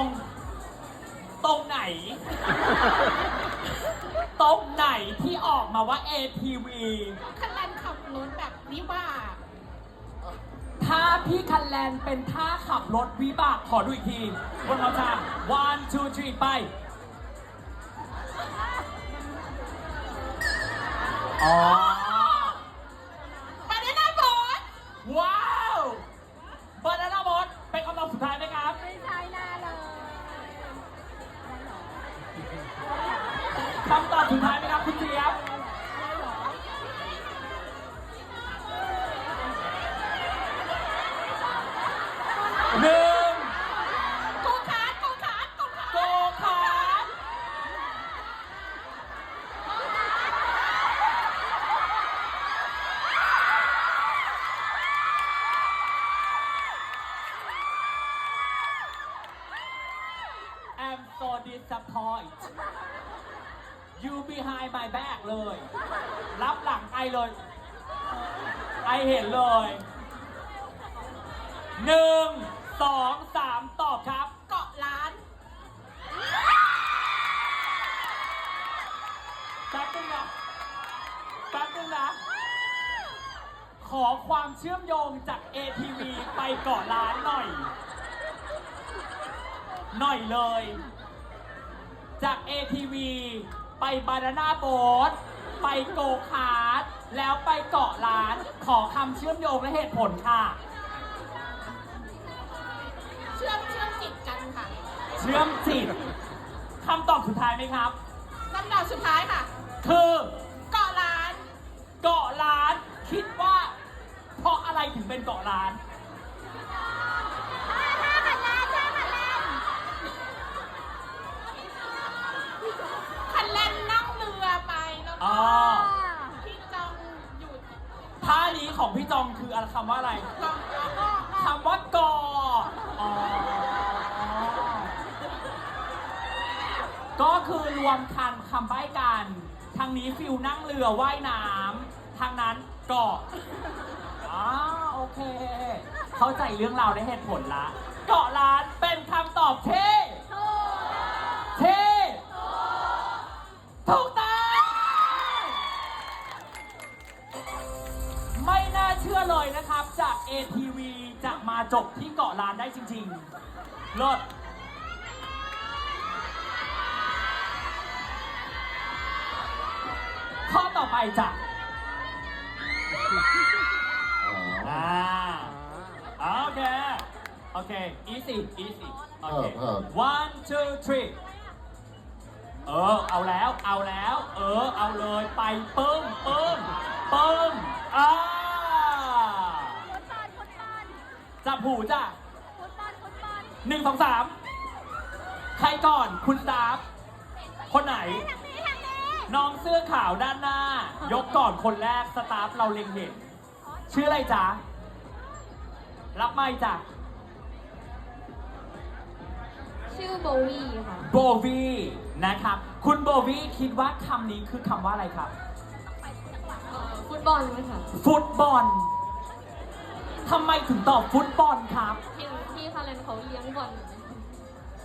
รงตรงไหน ตรงไหนที่ออกมาว่า ATV คันแลนขับรถแบบวิบากถ้าพี่คันแลนเป็นท่าขับรถวิบาก ขอดูอีกทีบนเราจะ one two three ไป อ๋อ behind my back เลย รับหลังไอเลยไอเห็นเลยหนึ่งสองสามตอบครับ เกาะล้านแป๊บนึงนะแป๊บนึงนะขอความเชื่อมโยงจาก ATV ไปเกาะล้านหน่อย หน่อยเลย จาก ATV ไปบานาน่าโบ๊ทไปโกคาร์ทแล้วไปเกาะล้าน ขอคำเชื่อมโยงและเหตุผลค่ะ เชื่อมเชื่อมจิตกันค่ะเชื่อมจิตคำตอบสุดท้ายไหมครับ ลำดับสุดท้ายค่ะ คือเกาะล้าน เกาะล้านคิดว่า เพราะอะไรถึงเป็นเกาะล้านคัน ก็คือรวมทันคำใบ้กันทางนี้ฟิลนั่งเรือว่ายน้ำทางนั้นเกาะอ๋อโอเค เข้าใจเรื่องราวได้เหตุผลละ เกาะล้านเป็นคำตอบที่ที่ถูกต้องไม่น่าเชื่อเลยนะครับ จาก ATV จะมาจบที่เกาะล้านได้จริงๆเลิศ ต่อไปจ้ะอ่าโอเค โอเค easy easy โอเค เออ one two three เออ เอาแล้ว เอาแล้ว เออ เอาเลย ไปปึ้มปึ้มปึ้มอ่าฟุตบอลฟุตบอลจับหูจ้ะฟุตบอลฟุตบอลหนึ่งสองสามใครก่อน คุณสตาฟคนไหนทางนี้ทาง นี้น้องเสื้อขาวด้านหน้า ยกก่อนคนแรกสตาฟเราเล็งเห็น ชื่ออะไรจ๊ะ รับไม่จ้ะ ชื่อโบวี่ค่ะ โบวีนะครับ คุณโบวีคิดว่าคำนี้คือคำว่าอะไรครับฟุตบอลไหมคะฟุตบอลทำไมถึงตอบฟุตบอลครับ เห็นพี่คาเลนเขาเลี้ยงบอลอยู่ไหม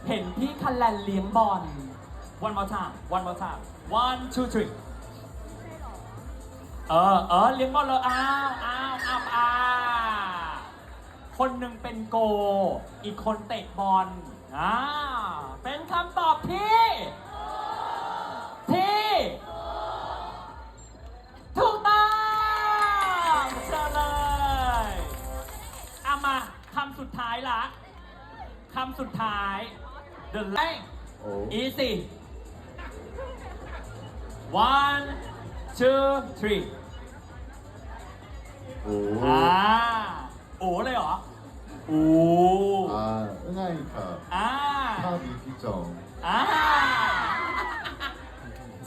เห็นพี่คันแลนเลี้ยงบอล one more time one more time one two three เออเออเลี้ยงบอลเลยอ้าวอ้าวอ้าวอ้าวคนหนึ่งเป็นโก อีกคนเตะบอลอ่าเป็นคำตอบที่ที่ถูกต้องเชิญเลยเอามาคำสุดท้ายละคำสุดท้าย the length โอ้ easy one two three โอ้อ่าโอ้เลยเหรอโอ้อ่าง่ายค่ะอ่าถ้ามีพี่จองอ่า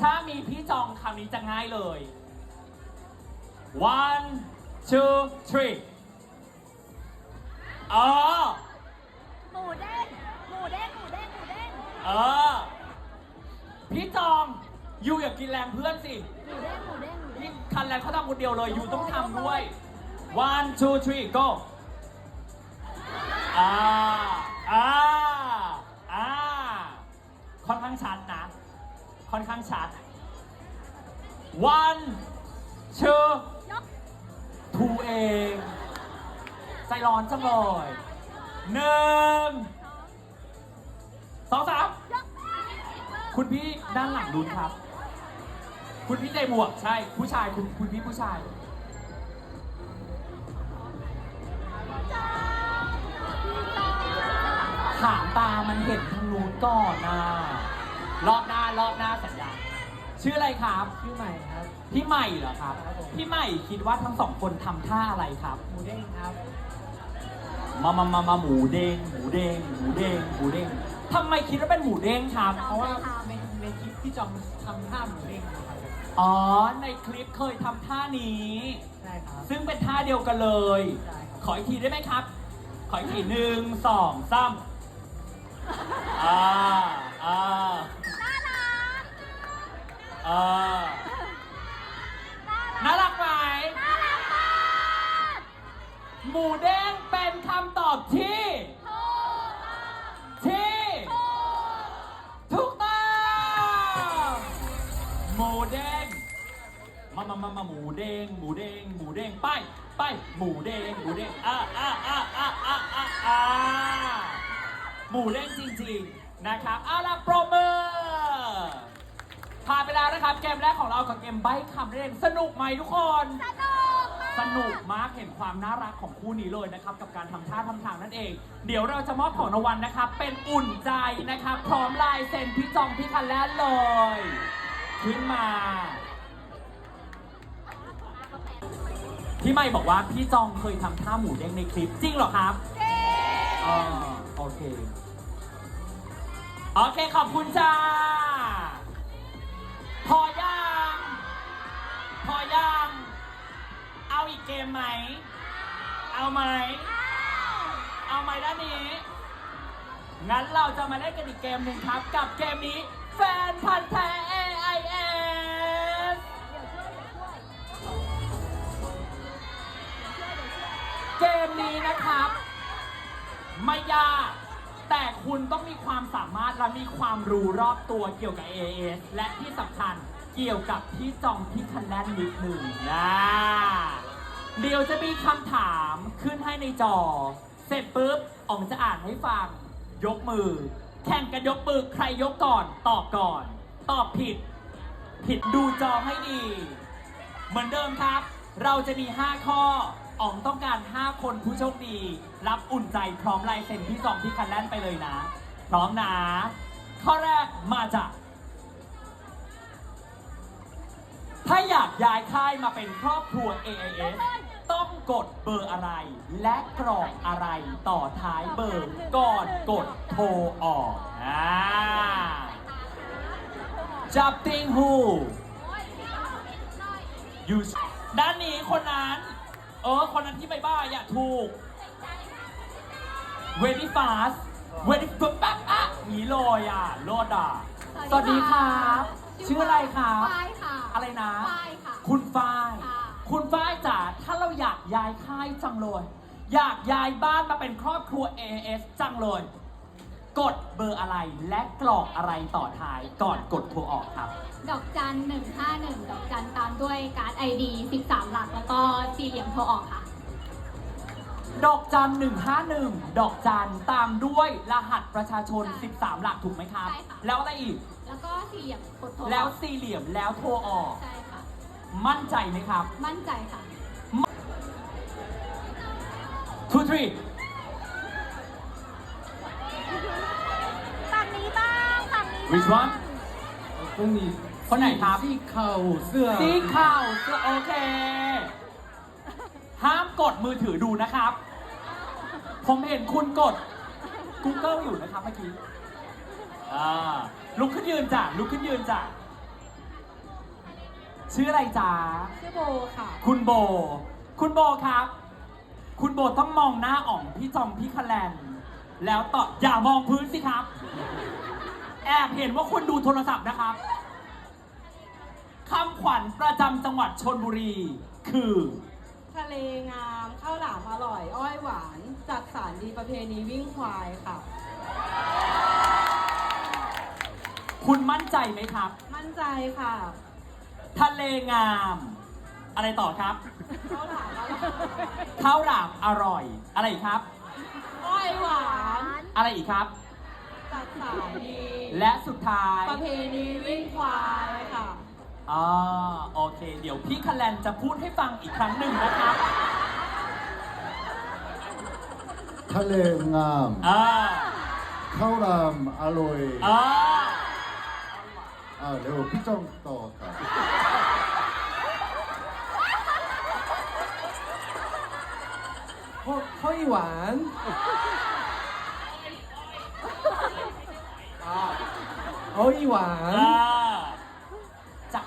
ถ้ามีพี่จองคำนี้จะง่ายเลย one two three อ๋อหมูเด้งหมูเด้งหมูเด้งหมูเด้งเออ พี่จอง ยูอยากกินแรงเพื่อนสิหนูเด้งหนูเด้งงคันแรงเขาทำคนเดียวเลยยูต้องทำด้วย one two three go อ่า อ่า อ่า ค่อนข้างชัดนะ ค่อนข้างชัด one two ยกทูเองใจร้อนจังเลยหนึ่งสองสามคุณพี่ด้านหลังลุ้นครับ คุณพี่ใจบวกใช่ ผู้ชายคุณคุณพี่ผู้ชาย ถามตามันเห็นทางนู้นก่อนนะรอบหน้ารอบหน้าสัญญาชื่ออะไรครับ ชื่อใหม่ครับ พี่ใหม่เหรอครับ ครับผม พี่ใหม่คิดว่าทั้งสองคนทำท่าอะไรครับ หมูเด้งครับ มามามามาหมูเด้งหมูเด้งหมูเด้งหมูเด้งทำไมคิดว่าเป็นหมูเด้งครับ เพราะว่าในในคลิปที่จอมทำท่าหมูเด้งนะครับ อ๋อ ในคลิปเคยทำท่านี้ ใช่ครับซึ่งเป็นท่าเดียวกันเลย ใช่ครับ ขออีกทีได้ไหมครับ ขออีกทีหนึ่งสองสาม หมูเด้งหมูเด้งไปไปหมูเด้งหมูเด้งอ่าอ่าอ่าอ่าอ่าอ่าอ่าหมูเด้งจริงๆนะครับเอาล่ะโปรเมอร์ผ่านไปแล้วนะครับเกมแรกของเรากับเกมใบ้คำนั่นเองสนุกไหมทุกคน สนุกมากสนุกมากเห็นความน่ารักของคู่นี้เลยนะครับ กับการทำท่าทำทางนั่นเอง เดี๋ยวเราจะมอบของรางวัลนะครับ เป็นอุ่นใจนะครับ พร้อมลายเซ็นพี่จองพี่คันแลนเลย ขึ้นมา พี่ไม่บอกว่าพี่จองเคยทำท่าหมูเด้งในคลิปจริงเหรอครับอ๋อโอเค โอเคขอบคุณจ้า พอยังพอยังเอาอีกเกมไหม เอาไหม เอาไหมด้านนี้ งั้นเราจะมาเล่นกันอีกเกมหนึ่งครับ กับเกมนี้แฟนพันธ์แท้ นะครับ ไม่ยากแต่คุณต้องมีความสามารถและมีความรู้รอบตัวเกี่ยวกับ AAS และที่สำคัญเกี่ยวกับที่จองที่คันแลนนิดหนึ่งนะเดี๋ยวจะมีคำถามขึ้นให้ในจอ เสร็จปุ๊บอ๋องจะอ่านให้ฟัง ยกมือ แข่งกันยกมือใครยกก่อน ตอบก่อน ตอบผิด ผิดดูจอให้ดี เหมือนเดิมครับ เราจะมี 5 ข้อ อ๋องต้องการ 5 คนผู้โชคดี รับอุ่นใจพร้อมลายเซ็นที่สองที่คันแลนไปเลยนะ พร้อมนะ ข้อแรกมาจาก ถ้าอยากย้ายค่ายมาเป็นครอบครัว AIS ต้องกดเบอร์อะไร และกรอกอะไรต่อท้ายเบอร์ก่อนกดโทรออกอ่าจับติงฮูอยู่ด้านนี้คนนั้น ออคนนั้นที่ไม่บ้าอย่าถูก very fast very ปุ๊บปั๊บอะหนีเลยอะโลดอะสวัสดีครับ ชื่ออะไรครับฝ้ายค่ะอะไรนะฝ้ายค่ะ คุณฝ้าย ค่ะ คุณฝ้ายจ๋าถ้าเราอยากย้ายค่ายจังเลย อยากย้ายบ้านมาเป็นครอบครัว AS จังเลย กดเบอร์อะไรและกรอกอะไรต่อท้ายก่อนกดโทรออกครับ ดอกจันหนึ่งห้าหนึ่งดอกจันตามด้วยการ์ดไอดีสิบสามหลัก แล้วก็สี่เหลี่ยมโทรออกค่ะ ดอกจันหนึ่งห้าหนึ่งดอกจันตามด้วยรหัสประชาชน ใช่13 หลักถูกไหมครับ ใช่ค่ะ แล้วอะไรอีก แล้วก็สี่เหลี่ยมกดโทรออกแล้วสี่เหลี่ยมแล้วโทรออก ใช่ค่ะ มั่นใจไหมครับมั่นใจค่ะ two three which one ตรงนี้คนไหนครับสีเข่าเสื้อ สีขาวเสื้อโอเค ห้ามกดมือถือดูนะครับ ผมเห็นคุณกด Google อยู่นะครับเมื่อกี้อ่าลุกขึ้นยืนจ้ะลุกขึ้นยืนจ้ะชื่ออะไรจ๊ะชื่อโบค่ะ คุณโบ คุณโบครับ คุณโบต้องมองหน้าอ่องพี่จอมพี่คะแลน แล้วต่ออย่ามองพื้นสิครับ แอบเห็นว่าคุณดูโทรศัพท์นะครับคำขวัญประจำจังหวัดชนบุรี คือ ทะเลงามข้าวหลามอร่อย อ้อยหวานจากสารดีประเพณีวิ่งควายค่ะ คุณมั่นใจไหมครับ มั่นใจค่ะ ทะเลงาม อะไรต่อครับข้าวหลามอร่อยข้าวหลามอร่อย อะไรอีกครับ อ้อยหวาน อะไรอีกครับจัด สามีและสุดท้าย ประเพณีวิ่งควายค่ะ อ่าโอเค เดี๋ยวพี่คะแนนจะพูดให้ฟังอีกครั้งหนึ่งนะคะทะเลงามอ่าข้าวรามอร่อยอ่าอ่าเดี๋ยวพี่จ้องต่อครับห้อยหวาน ห้อยหวานอ่าจัก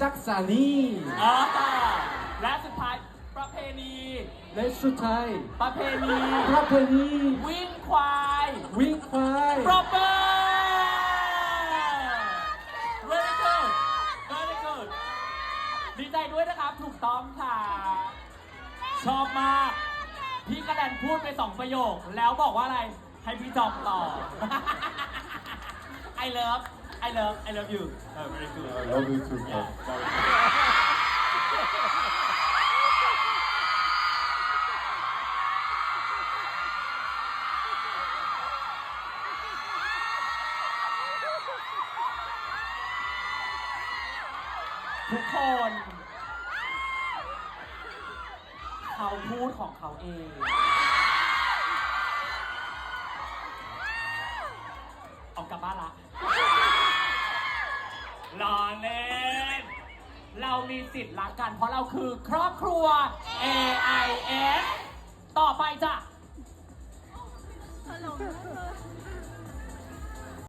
จักสานีอ่าและสุดท้ายประเพณี และสุดท้ายประเพณีประเพณีวิ่งควายวิ่งควายปรบมือ very good very good ดีใจด้วยนะครับ ถูกต้องค่ะ ชอบมาก พี่กระแดนพูดไปสองประโยค แล้วบอกว่าอะไร ให้พี่จอมต่อ I love I love I love you เออ very good I love you too Yeah. 밥. ทุกคน เขาพูดของเขาเอง ออกกลับบ้านละ เรามีสิทธิ์รักกัน เพราะเราคือครอบครัว AIS ต่อไปจ้ะ